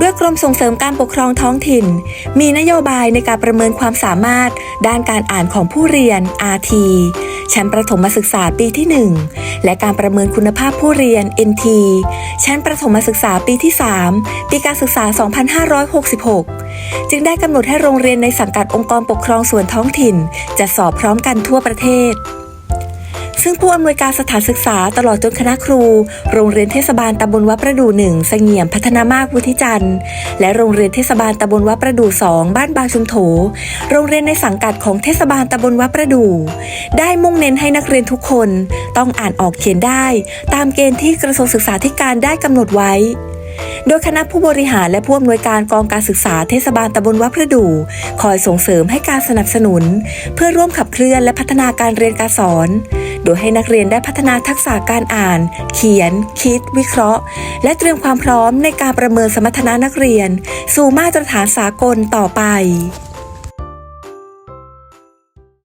ด้วยกรมส่งเสริมการปกครองท้องถิ่น มีนโยบายในการประเมินความสามารถ ด้านการอ่านของผู้เรียน RT ชั้นประถมศึกษาปีที่ 1 และการประเมินคุณภาพผู้เรียน NT ชั้นประถมศึกษาปีที่ 3 ปีการศึกษา 2566 จึงได้กำหนดให้โรงเรียนในสังกัดองค์กรปกครองส่วนท้องถิ่น จะสอบพร้อมกันทั่วประเทศ ซึ่งผู้อำนวยการสถานศึกษาตลอดจนคณะครู โรงเรียนเทศบาลตำบลวัดประดู่หนึ่งเสงี่ยมพัฒนามากวุฒิจันทร์ และโรงเรียนเทศบาลตำบลวัดประดู่สองบ้านบางชุมโถ โรงเรียนในสังกัดของเทศบาลตำบลวัดประดู่ ได้มุ่งเน้นให้นักเรียนทุกคน ต้องอ่านออกเขียนได้ ตามเกณฑ์ที่กระทรวงศึกษาธิการได้กำหนดไว้โดยคณะผู้บริหารและผู้อำนวยการกองการศึกษาเทศบาลตำบลวัดประดู่คอยส่งเสริมให้การสนับสนุน เพื่อร่วมขับเคลื่อนและพัฒนาการเรียนการสอน โดยให้นักเรียนได้พัฒนาทักษะการอ่าน เขียน คิด วิเคราะห์ และเตรียมความพร้อมในการประเมินสมรรถนะนักเรียน สู่มาตรฐานสากลต่อไป